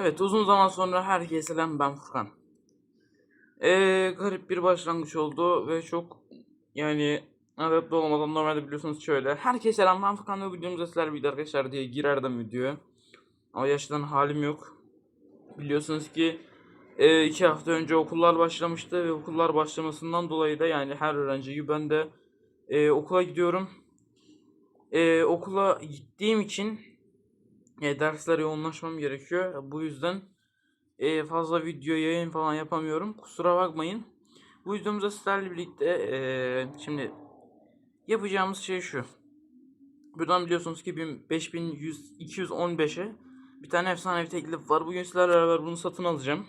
Evet uzun zaman sonra herkese selam ben Furkan. Ee, garip bir başlangıç oldu ve çok yani adapte olmadan normalde biliyorsunuz şöyle. Herkese selam ben Furkan ve videomuzda sizler bir arkadaşlar diye girerdim videoya. Ama yaştan halim yok. Biliyorsunuz ki e, iki hafta önce okullar başlamıştı ve okullar başlamasından dolayı da yani her öğrenci gibi ben de e, okula gidiyorum. E, okula gittiğim için e, derslere yoğunlaşmam gerekiyor. Bu yüzden e, fazla video yayın falan yapamıyorum. Kusura bakmayın. Bu videomuzda sizlerle birlikte e, şimdi yapacağımız şey şu. Buradan biliyorsunuz ki 5100 215'e bir tane efsanevi teklif var. Bugün sizlerle beraber bunu satın alacağım.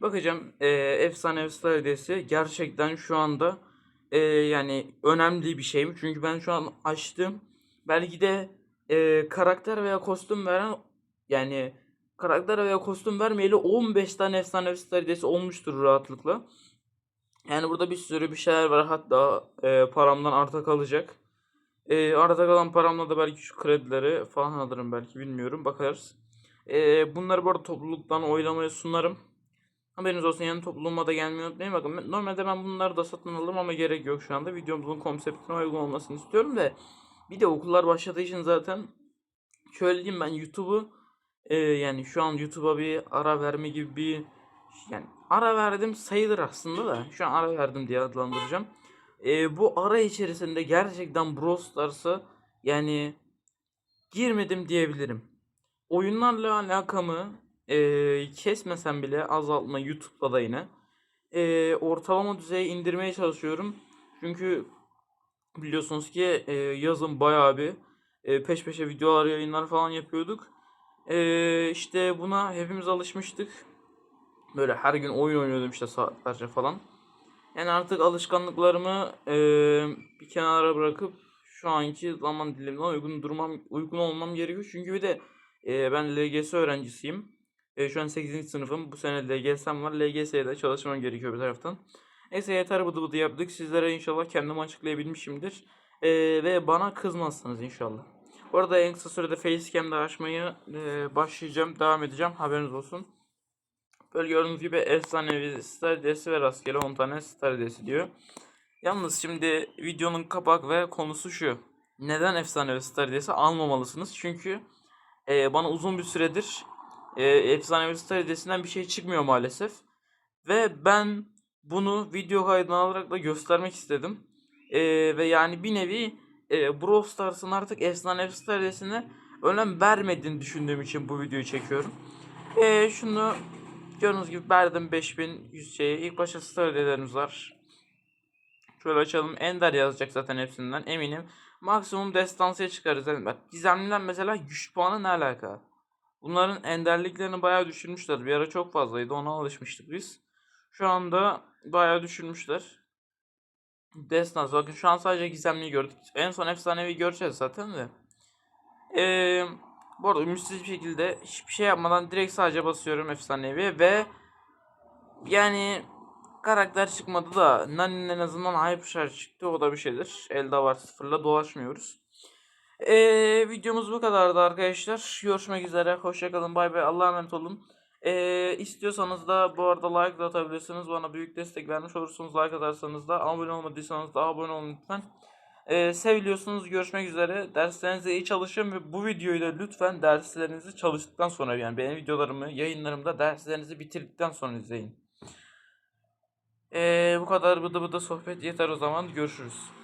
Bakacağım e, efsanevi star hediyesi gerçekten şu anda e, yani önemli bir şey mi? Çünkü ben şu an açtım. Belki de e, karakter veya kostüm veren yani karakter veya kostüm vermeyeli 15 tane star hediyesi olmuştur rahatlıkla. Yani burada bir sürü bir şeyler var. Hatta e, paramdan arta kalacak. E, arta kalan paramla da belki şu kredileri falan alırım belki bilmiyorum. Bakarız. E, bunları bu arada topluluktan oylamaya sunarım. Haberiniz olsun yani topluluğuma da gelmeyi unutmayın. Bakın normalde ben bunları da satın alırım ama gerek yok şu anda. Videomuzun konseptine uygun olmasını istiyorum da. Bir de okullar başladığı için zaten şöyle diyeyim ben YouTube'u e, yani şu an YouTube'a bir ara verme gibi bir yani ara verdim sayılır aslında da şu an ara verdim diye adlandıracağım. E, bu ara içerisinde gerçekten Brawl Stars'a yani girmedim diyebilirim. Oyunlarla alakamı e, kesmesem bile azaltma YouTube'da da yine e, ortalama düzeye indirmeye çalışıyorum. Çünkü biliyorsunuz ki e, yazın bayağı bir e, peş peşe videolar yayınlar falan yapıyorduk. E, işte buna hepimiz alışmıştık. Böyle her gün oyun oynuyordum işte saatlerce falan. Yani artık alışkanlıklarımı e, bir kenara bırakıp şu anki zaman dilimine uygun durmam uygun olmam gerekiyor. Çünkü bir de e, ben LGS öğrencisiyim. E, şu an 8. sınıfım. Bu sene LGS'm var. LGS'ye de çalışmam gerekiyor bir taraftan. Neyse yeter bıdı bıdı yaptık. Sizlere inşallah kendimi açıklayabilmişimdir. E, ve bana kızmazsınız inşallah. Bu arada en kısa sürede Facecam'da açmayı e, başlayacağım. Devam edeceğim. Haberiniz olsun. Böyle gördüğünüz gibi efsanevi star hediyesi ve rastgele 10 tane star hediyesi diyor. Yalnız şimdi videonun kapak ve konusu şu. Neden efsanevi star hediyesi almamalısınız? Çünkü e, bana uzun bir süredir e, efsanevi star hediyesinden bir şey çıkmıyor maalesef. Ve ben bunu video kaydına alarak da göstermek istedim. E, ve yani bir nevi e, Brawl Stars'ın artık efsanevi star hediyesine önem vermediğini düşündüğüm için bu videoyu çekiyorum. E, şunu Gördüğünüz gibi verdim 5100 şeye. İlk başta star hediyelerimiz var. Şöyle açalım. Ender yazacak zaten hepsinden eminim. Maksimum destansıya çıkarız. Yani bak gizemliden mesela güç puanı ne alaka? Bunların enderliklerini bayağı düşürmüşler. Bir ara çok fazlaydı. Ona alışmıştık biz. Şu anda bayağı düşürmüşler. Destans. Bakın şu an sadece gizemliyi gördük. En son efsanevi göreceğiz zaten de. Eee bu arada ümitsiz bir şekilde hiçbir şey yapmadan direkt sadece basıyorum efsanevi ve yani karakter çıkmadı da Nani'nin en azından hype şarj çıktı o da bir şeydir. Elde var sıfırla dolaşmıyoruz. Ee, videomuz bu kadardı arkadaşlar. Görüşmek üzere. Hoşçakalın. Bay bay. Allah'a emanet olun. Ee, istiyorsanız da bu arada like da atabilirsiniz. Bana büyük destek vermiş olursunuz. Like atarsanız da abone olmadıysanız da abone olun lütfen. Ee, seviliyorsunuz. Görüşmek üzere. Derslerinize iyi çalışın ve bu videoyu da lütfen derslerinizi çalıştıktan sonra yani benim videolarımı, yayınlarımda derslerinizi bitirdikten sonra izleyin. Ee, bu kadar bıdı bıdı sohbet yeter o zaman. Görüşürüz.